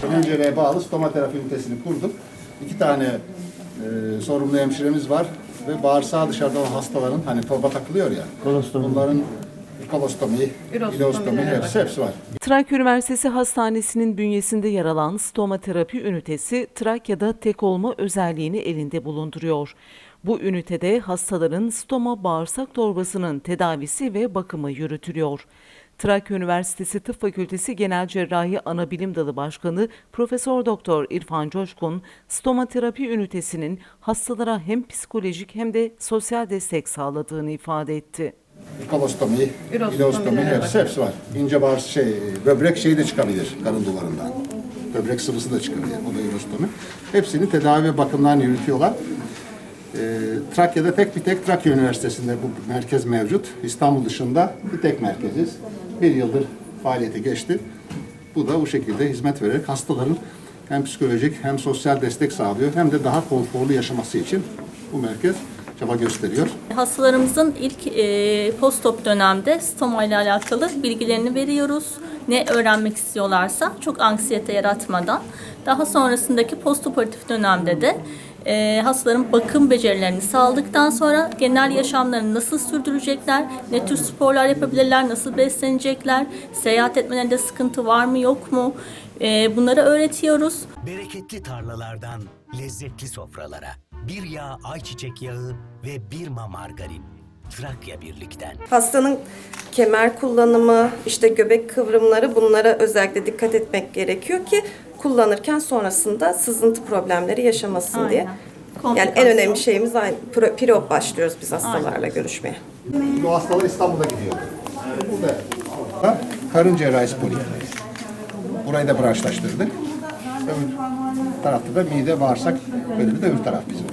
Pencereye bağlı stoma terapi ünitesini kurduk. İki tane e, sorumlu hemşiremiz var ve bağırsağı dışarıda olan hastaların hani torba takılıyor ya. Kolostomi. Bunların kolostomi, ileostomi hepsi, hepsi var. Trakya Üniversitesi Hastanesi'nin bünyesinde yer alan stoma terapi ünitesi Trakya'da tek olma özelliğini elinde bulunduruyor. Bu ünitede hastaların stoma bağırsak torbasının tedavisi ve bakımı yürütülüyor. Trakya Üniversitesi Tıp Fakültesi Genel Cerrahi Anabilim Dalı Başkanı Profesör Doktor İrfan Coşkun, stoma terapi ünitesinin hastalara hem psikolojik hem de sosyal destek sağladığını ifade etti. Kolostomi, ileostomi hepsi, hepsi var. İnce bağırsak şey, böbrek şeyi de çıkabilir karın duvarından. Böbrek sıvısı da çıkabilir. O da ileostomi. Hepsini tedavi ve bakımlarını yürütüyorlar. Ee, Trakya'da tek bir tek Trakya Üniversitesi'nde bu merkez mevcut. İstanbul dışında bir tek merkeziz. Bir yıldır faaliyete geçti. Bu da bu şekilde hizmet vererek hastaların hem psikolojik hem sosyal destek sağlıyor hem de daha konforlu yaşaması için bu merkez çaba gösteriyor. Hastalarımızın ilk e, postop dönemde stoma ile alakalı bilgilerini veriyoruz. Ne öğrenmek istiyorlarsa çok anksiyete yaratmadan. Daha sonrasındaki postoperatif dönemde de e, hastaların bakım becerilerini sağladıktan sonra genel yaşamlarını nasıl sürdürecekler, ne tür sporlar yapabilirler, nasıl beslenecekler, seyahat etmelerinde sıkıntı var mı yok mu e, bunları öğretiyoruz. Bereketli tarlalardan lezzetli sofralara. Bir yağ ayçiçek yağı ve bir ma margarin. Trakya Birlik'ten. Hastanın kemer kullanımı, işte göbek kıvrımları bunlara özellikle dikkat etmek gerekiyor ki kullanırken sonrasında sızıntı problemleri yaşamasın diye. Aynen. Yani en önemli şeyimiz aynı. Pro- Pirop başlıyoruz biz hastalarla görüşmeye. Bu hastalar İstanbul'a gidiyor. Burada da karın cerrahisi polikliniği. Burayı da branşlaştırdık. Öbür tarafta da mide, bağırsak bölümü de öbür taraf bizim.